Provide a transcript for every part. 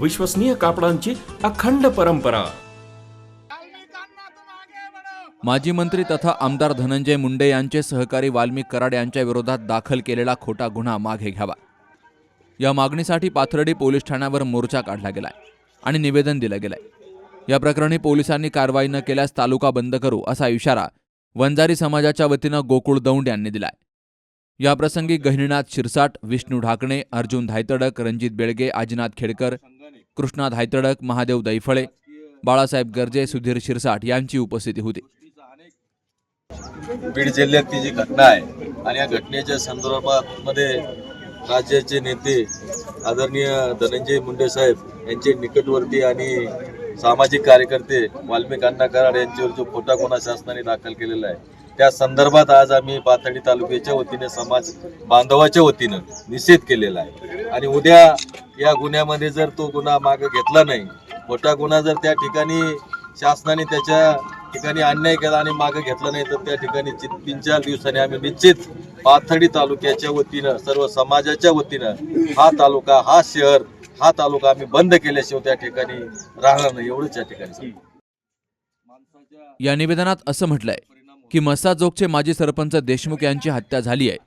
विश्वसनीय कापडांची अखंड परंपरा. माजी मंत्री तथा आमदार धनंजय मुंडे यांचे सहकारी वाल्मिक कराड यांच्या विरोधात दाखल केलेला खोटा गुन्हा मागे घ्यावा. या मागणीसाठी पाथर्डी पोलीस ठाण्यावर मोर्चा काढला गेलाय आणि निवेदन दिलं गेलंय. या प्रकरणी पोलिसांनी कारवाई न केल्यास तालुका बंद करू असा इशारा वंजारी समाजाच्या वतीनं गोकुळ दौंड यांनी दिलाय. याप्रसंगी गहिनीनाथ शिरसाट विष्णू ढाकणे अर्जुन धायतडक रणजित बेळगे आजीनाथ खेडकर कृष्णा धायतडक महादेव दैफळे बाळासाहेब गर्जे सुधीर शिरसाट यांची उपस्थिती होती. बीड जिल्ह्यातली जी घटना आहे आणि या घटनेच्या संदर्भात मध्ये राज्याचे नेते आदरणीय धनंजय मुंडे साहेब यांचे निकटवर्ती आणि सामाजिक कार्यकर्ते वाल्मिक अण्णा कराड यांच्यावर जो खोटा गुन्हा शासनाने दाखल केलेला आहे त्या संदर्भात आज आम्ही पाथर्डी तालुक्याच्या वतीने समाज बांधवाच्या वतीनं निषेध केलेला आहे. आणि उद्या या गुन्ह्यामध्ये जर तो गुन्हा मागे घेतला नाही मोठा गुन्हा जर त्या ठिकाणी शासनाने त्याच्या ठिकाणी अन्याय केला आणि मागे घेतला नाही तर त्या ठिकाणी तीन चार दिवसांनी आम्ही निश्चित पाथर्डी तालुक्याच्या वतीनं सर्व समाजाच्या वतीनं हा तालुका हा शहर हा तालुका आम्ही बंद केल्याशिवाय त्या ठिकाणी राहणार नाही एवढंच या ठिकाणी या निवेदनात असं म्हटलंय की मसाजोगचे माजी सरपंच देशमुख यांची हत्या झाली आहे.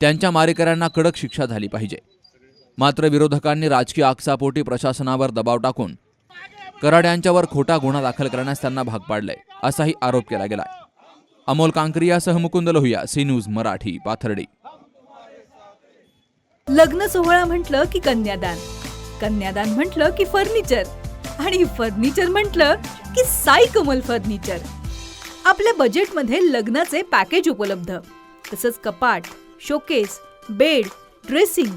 त्यांच्या मारेकऱ्यांना कडक शिक्षा झाली पाहिजे. मात्र विरोधकांनी राजकीय आकसापोटी प्रशासनावर दबाव टाकून कराड यांच्यावर खोटा गुन्हा दाखल करण्यास त्यांना भाग पाडलंय असाही आरोप केला गेला अमोल कांकरियासह मुकुंद लोहिया सी न्यूज मराठी पाथर्डी. लग्न सोहळा म्हटलं की कन्यादान कन्यादान म्हटलं की फर्निचर आणि फर्निचर म्हटलं की साई कमल फर्निचर. आपल्या बजेटमध्ये लग्नाचे पॅकेज उपलब्ध तसंच कपाट showcase bed dressing